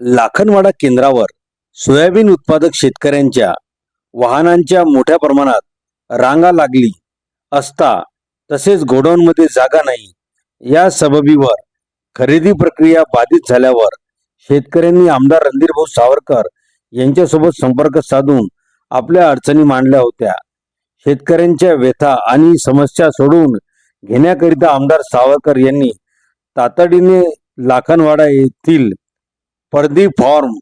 लाखनवाडा केंद्रावर सोयाबीन उत्पादक शेतकऱ्यांच्या वाहनांच्या मोठ्या प्रमाणात रांगा लागली असता तसेच गोडाऊनमध्ये जागा नाही. या सबबीवर खरेदी प्रक्रिया बाधित झाल्यावर शेतकऱ्यांनी आमदार रणधीरभाऊ सावरकर यांच्यासोबत संपर्क साधून आपल्या अडचणी मांडल्या होत्या. शेतकऱ्यांच्या व्यथा आणि समस्या सोडवून घेण्याकरिता आमदार सावरकर यांनी तातडीने लाखनवाडा येथील परदी फॉर्म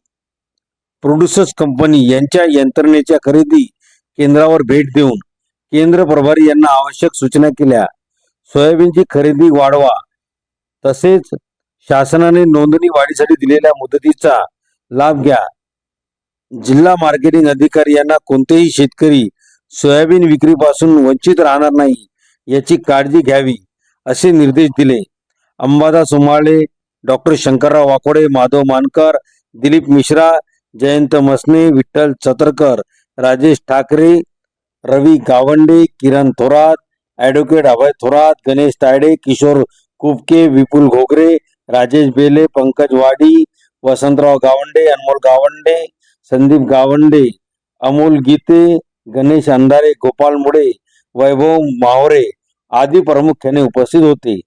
प्रोड्युसर्स कंपनी यांच्या यंत्रणेच्या खरेदी केंद्रावर भेट देऊन केंद्र प्रभारी यांना आवश्यक सूचना केल्या. सोयाबीनची खरेदी वाढवा तसेच शासनाने नोंदणी वाढीसाठी दिलेल्या मुदतीचा लाभ घ्या. जिल्हा मार्केटिंग अधिकारी यांना कोणतेही शेतकरी सोयाबीन विक्रीपासून वंचित राहणार नाही याची काळजी घ्यावी असे निर्देश दिले. अंबादास सुमाळे डॉक्टर शंकरराव वाकोडे माधव मानकर दिलीप मिश्रा जयंत मसने विठ्ठल चतरकर राजेश ठाकरे रवी गावंडे किरण थोरात ॲडव्होकेट अभय थोरात गणेश तायडे किशोर कुबके विपुल घोगरे राजेश बेले पंकज वाडी वसंतराव गावंडे अनमोल गावंडे संदीप गावंडे अमोल गीते गणेश अंधारे गोपाल मुळे वैभव मावरे आदी प्रामुख्याने उपस्थित होते.